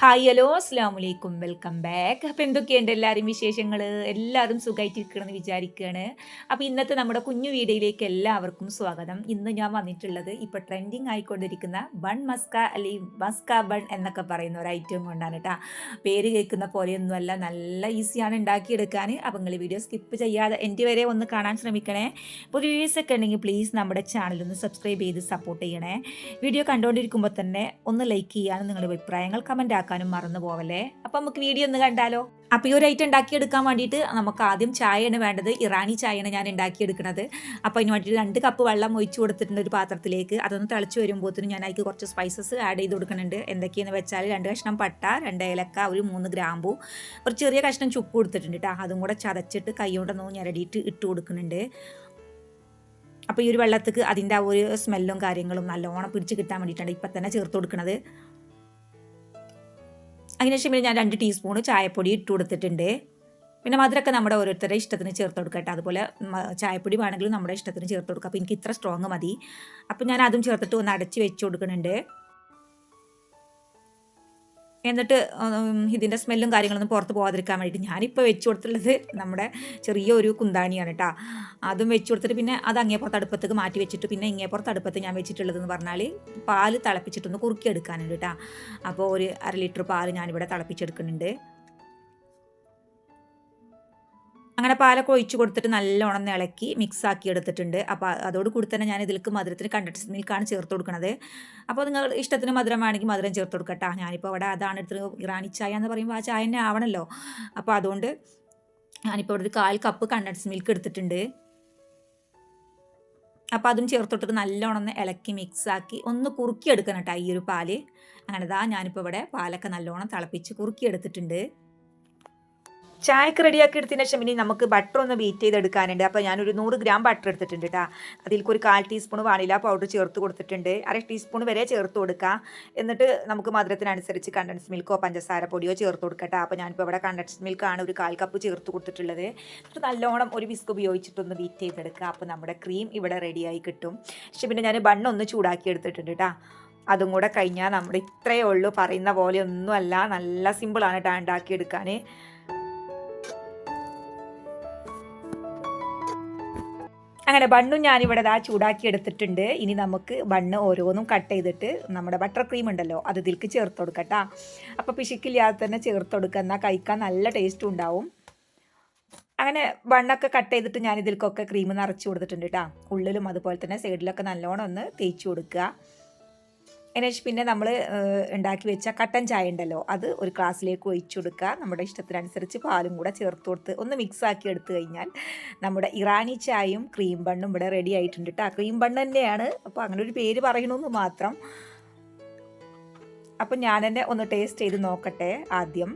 Hi hello അസ്സാം വലൈക്കും welcome back അപ്പോൾ എന്തൊക്കെയുണ്ട് എല്ലാവരും വിശേഷങ്ങൾ എല്ലാവരും സുഖമായിട്ടിരിക്കണമെന്ന് വിചാരിക്കുകയാണ് അപ്പോൾ ഇന്നത്തെ നമ്മുടെ കുഞ്ഞു വീഡിയോയിലേക്ക് എല്ലാവർക്കും സ്വാഗതം. ഇന്ന് ഞാൻ വന്നിട്ടുള്ളത് ഇപ്പോൾ ട്രെൻഡിങ് ആയിക്കൊണ്ടിരിക്കുന്ന ബൺ മസ്ക അല്ലെങ്കിൽ മസ്ക ബൺ എന്നൊക്കെ പറയുന്ന ഒരു ഐറ്റം കൊണ്ടാണ് കേട്ടോ പേര് കേൾക്കുന്ന പോലെയൊന്നുമല്ല നല്ല ഈസിയാണ് ഉണ്ടാക്കിയെടുക്കാൻ അപ്പോൾ നിങ്ങൾ വീഡിയോ സ്കിപ്പ് ചെയ്യാതെ എന്റെ വരെ ഒന്ന് കാണാൻ ശ്രമിക്കണേ. പുതിയ വീഡിയോസ് ഒക്കെ ഉണ്ടെങ്കിൽ പ്ലീസ് നമ്മുടെ ചാനൽ ഒന്ന് സബ്സ്ക്രൈബ് ചെയ്ത് സപ്പോർട്ട് ചെയ്യണേ. വീഡിയോ കണ്ടുകൊണ്ടിരിക്കുമ്പോൾ തന്നെ ഒന്ന് ലൈക്ക് ചെയ്യാനും നിങ്ങളുടെ അഭിപ്രായങ്ങൾ കമന്റ് ആക്കാനും മറന്നു പോവല്ലേ? അപ്പം നമുക്ക് വീഡിയോ ഒന്ന് കണ്ടാലോ? അപ്പോൾ ഈ ഒരു ഐറ്റം ഉണ്ടാക്കിയെടുക്കാൻ വേണ്ടിയിട്ട് നമുക്ക് ആദ്യം ചായയാണ് വേണ്ടത്. ഇറാനി ചായയാണ് ഞാൻ ഉണ്ടാക്കിയെടുക്കുന്നത്. അപ്പോൾ അതിന് വേണ്ടിയിട്ട് രണ്ട് കപ്പ് വെള്ളം ഒഴിച്ച് കൊടുത്തിട്ടുണ്ട് ഒരു പാത്രത്തിലേക്ക്. അതൊന്ന് തിളച്ച് വരുമ്പോഴത്തേനും ഞാൻ അതിലേക്ക് കുറച്ച് സ്പൈസസ് ആഡ് ചെയ്ത് കൊടുക്കുന്നുണ്ട്. എന്തൊക്കെയെന്ന് വെച്ചാൽ രണ്ട് കഷ്ണം പട്ട രണ്ട് ഏലക്ക ഒരു മൂന്ന് ഗ്രാമ്പു ഒരു ചെറിയ കഷ്ണം ചുക്ക് കൊടുത്തിട്ടുണ്ട് കേട്ടോ അതും കൂടെ ചതച്ചിട്ട് കൈ കൊണ്ടൊന്ന് ഞരടിയിട്ട് ഇട്ട് കൊടുക്കുന്നുണ്ട്. അപ്പോൾ ഈ ഒരു വെള്ളത്തേക്ക് അതിന്റെ ആ ഒരു സ്മെല്ലും കാര്യങ്ങളും നല്ലോണം പിടിച്ച് കിട്ടാൻ വേണ്ടിയിട്ടാണ് ഇപ്പം തന്നെ ചേർത്ത് കൊടുക്കുന്നത്. അതിനുശേഷം പിന്നെ ഞാൻ രണ്ട് ടീസ്പൂൺ ചായപ്പൊടി ഇട്ട് കൊടുത്തിട്ടുണ്ട്. പിന്നെ മധുരമൊക്കെ നമ്മുടെ ഓരോരുത്തരുടെ ഇഷ്ടത്തിന് ചേർത്ത് കൊടുക്കട്ടെ അതുപോലെ ചായപ്പൊടി വേണമെങ്കിലും നമ്മുടെ ഇഷ്ടത്തിന് ചേർത്ത് കൊടുക്കുക അപ്പോൾ എനിക്ക് ഇത്ര സ്ട്രോങ് മതി. അപ്പോൾ ഞാൻ അതും ചേർത്തിട്ട് ഒന്ന് അടച്ച് വെച്ച് കൊടുക്കുന്നുണ്ട്. എന്നിട്ട് ഇതിന്റെ സ്മെല്ലും കാര്യങ്ങളൊന്നും പുറത്ത് പോകാതിരിക്കാൻ വേണ്ടിയിട്ട് ഞാനിപ്പോൾ വെച്ച് കൊടുത്തിട്ടുള്ളത് നമ്മുടെ ചെറിയൊരു കുന്താണിയാണ് കേട്ടോ അതും വെച്ച് കൊടുത്തിട്ട് പിന്നെ അത് അങ്ങേപ്പുറത്ത് അടുപ്പത്തേക്ക് മാറ്റി വെച്ചിട്ട് പിന്നെ ഇങ്ങേപ്പുറത്ത് അടുപ്പത്ത് ഞാൻ വെച്ചിട്ടുള്ളതെന്ന് പറഞ്ഞാൽ പാൽ തിളപ്പിച്ചിട്ടൊന്ന് കുറുക്കിയെടുക്കാനുണ്ട് കേട്ടോ അപ്പോൾ ഒരു അര ലിറ്റർ പാൽ ഞാനിവിടെ തിളപ്പിച്ചെടുക്കുന്നുണ്ട്. അങ്ങനെ പാലൊക്കെ ഒഴിച്ചു കൊടുത്തിട്ട് നല്ലോണം ഇളക്കി മിക്സ് ആക്കി എടുത്തിട്ടുണ്ട്. അപ്പോൾ അതോട് കൂടി തന്നെ ഞാൻ ഇതിലേക്ക് മധുരത്തിന് കണ്ടൻസ് മിൽക്കാണ് ചേർത്ത് കൊടുക്കുന്നത് അപ്പോൾ നിങ്ങൾ ഇഷ്ടത്തിന് മധുരം വേണമെങ്കിൽ മധുരം ചേർത്ത് കൊടുക്കട്ടാ. ഞാനിപ്പോൾ അവിടെ അതാണ് എടുത്തത് ഇറാനി ചായ എന്ന് പറയുമ്പോൾ ആ ചായ തന്നെ ആവണമല്ലോ അപ്പോൾ അതുകൊണ്ട് ഞാനിപ്പോൾ ഇവിടെ കാൽ കപ്പ് കണ്ടൻസ് മിൽക്ക് എടുത്തിട്ടുണ്ട്. അപ്പോൾ അതും ചേർത്തിട്ട് നല്ലോണം ഒന്ന് ഇളക്കി മിക്സാക്കി ഒന്ന് കുറുക്കി എടുക്കണം കേട്ടോ ഈ ഒരു പാൽ. അങ്ങനെ ഇതാ ഞാനിപ്പോൾ ഇവിടെ പാലൊക്കെ നല്ലോണം തിളപ്പിച്ച് കുറുക്കി എടുത്തിട്ടുണ്ട്. ചായക്ക് റെഡിയാക്കി എടുത്തതിന് ശേഷം ഇനി നമുക്ക് ബട്ടർ ഒന്ന് ബീറ്റ് ചെയ്തെടുക്കാനുണ്ട്. അപ്പോൾ ഞാനൊരു നൂറ് ഗ്രാം ബട്ടർ എടുത്തിട്ടുണ്ട് കേട്ടോ അതിലേക്ക് ഒരു കാൽ ടീസ്പൂൺ വാനില പൗഡർ ചേർത്ത് കൊടുത്തിട്ടുണ്ട്. അര ടീസ്പൂൺ വരെ ചേർത്ത് കൊടുക്കുക എന്നിട്ട് നമുക്ക് മധുരത്തിനനുസരിച്ച് കണ്ടൻസ് മിൽക്കോ പഞ്ചസാര പൊടിയോ ചേർത്ത് കൊടുക്കട്ടെ അപ്പോൾ ഞാനിപ്പോൾ ഇവിടെ കണ്ടൻസ് മിൽക്കാണ് ഒരു കാൽ കപ്പ് ചേർത്ത് കൊടുത്തിട്ടുള്ളത്. എന്നിട്ട് നല്ലോണം ഒരു വിസ്ക് ഉപയോഗിച്ചിട്ടൊന്ന് ബീറ്റ് ചെയ്തെടുക്കുക അപ്പോൾ നമ്മുടെ ക്രീം ഇവിടെ റെഡിയായി കിട്ടും. പക്ഷേ പിന്നെ ഞാൻ ബണ്ണൊന്ന് ചൂടാക്കി എടുത്തിട്ടുണ്ട് കേട്ടോ അതും കൂടെ കഴിഞ്ഞാൽ നമ്മുടെ ഇത്രയേ ഉള്ളൂ. പറയുന്ന പോലെ ഒന്നുമല്ല. നല്ല സിമ്പിളാണ് കേട്ടോ ഉണ്ടാക്കിയെടുക്കാൻ അങ്ങനെ ബണ്ണും ഞാനിവിടെ ദാ ചൂടാക്കി എടുത്തിട്ടുണ്ട്. ഇനി നമുക്ക് ബണ്ണ് ഓരോന്നും കട്ട് ചെയ്തിട്ട് നമ്മുടെ ബട്ടർ ക്രീം ഉണ്ടല്ലോ അത് ഇതിലേക്ക് ചേർത്ത് കൊടുക്കട്ടാ അപ്പോൾ പിശുക്കില്ലാതെ തന്നെ ചേർത്ത് കൊടുക്കുക എന്നാൽ കഴിക്കാൻ നല്ല ടേസ്റ്റ് ഉണ്ടാവും. അങ്ങനെ ബണ്ണൊക്കെ കട്ട് ചെയ്തിട്ട് ഞാൻ ഇതിൽക്കൊക്കെ ക്രീം നിറച്ച് കൊടുത്തിട്ടുണ്ട് കേട്ടോ ഉള്ളിലും അതുപോലെ തന്നെ സൈഡിലൊക്കെ നല്ലോണം ഒന്ന് തേച്ച് കൊടുക്കുക. അതിനുശേഷം പിന്നെ നമ്മൾ ഉണ്ടാക്കി വെച്ച കട്ടൻ ചായ ഉണ്ടല്ലോ അത് ഒരു ഗ്ലാസ്സിലേക്ക് ഒഴിച്ചു കൊടുക്കുക. നമ്മുടെ ഇഷ്ടത്തിനനുസരിച്ച് പാലും കൂടെ ചേർത്ത് കൊടുത്ത് ഒന്ന് മിക്സ് ആക്കി എടുത്തു കഴിഞ്ഞാൽ നമ്മുടെ ഇറാനി ചായയും ക്രീം ബണ്ണും ഇവിടെ റെഡി ആയിട്ടുണ്ട് കേട്ടോ ക്രീം ബണ്ണ് തന്നെയാണ്. അപ്പോൾ അങ്ങനെ ഒരു പേര് പറയണമെന്ന് മാത്രം. അപ്പം ഞാൻ തന്നെ ഒന്ന് ടേസ്റ്റ് ചെയ്ത് നോക്കട്ടെ ആദ്യം.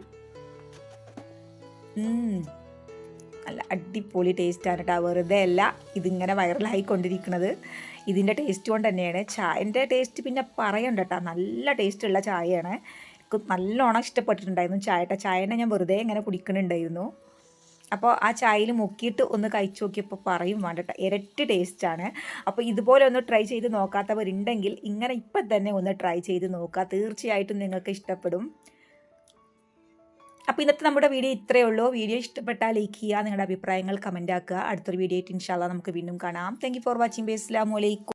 നല്ല അടിപൊളി ടേസ്റ്റാണ് കേട്ടോ വെറുതെ അല്ല ഇതിങ്ങനെ വൈറലായിക്കൊണ്ടിരിക്കുന്നത് ഇതിന്റെ ടേസ്റ്റ് കൊണ്ട് തന്നെയാണ് ചായന്റെ ടേസ്റ്റ് പിന്നെ പറയണ്ട കേട്ടോ നല്ല ടേസ്റ്റുള്ള ചായയാണ്. എനിക്ക് നല്ലോണം ഇഷ്ടപ്പെട്ടിട്ടുണ്ടായിരുന്നു ചായട്ട. ചായനെ ഞാൻ വെറുതെ ഇങ്ങനെ കുടിക്കുന്നുണ്ടായിരുന്നു അപ്പോൾ ആ ചായയിൽ മുക്കിയിട്ട് ഒന്ന് കഴിച്ചു നോക്കിയപ്പോൾ പറയും വേണ്ട ഇരട്ടി ടേസ്റ്റാണ് അപ്പോൾ ഇതുപോലെ ഒന്ന് ട്രൈ ചെയ്ത് നോക്കാത്തവരുണ്ടെങ്കിൽ ഇങ്ങനെ ഇപ്പം തന്നെ ഒന്ന് ട്രൈ ചെയ്ത് നോക്കുക തീർച്ചയായിട്ടും നിങ്ങൾക്ക് ഇഷ്ടപ്പെടും. അപ്പോൾ ഇന്നത്തെ നമ്മുടെ വീഡിയോ ഇത്രയേ ഉള്ളൂ. വീഡിയോ ഇഷ്ടപ്പെട്ടാൽ ലൈക്ക് ചെയ്യുക നിങ്ങളുടെ അഭിപ്രായങ്ങൾ കമന്റ് ആക്കുക. അടുത്തൊരു വീഡിയോ ആയിട്ട് ഇൻഷാല്ല നമുക്ക് വീണ്ടും കാണാം. താങ്ക് ഫോർ വാച്ചിങ് ബേ അസ്ലാമലൈക്കും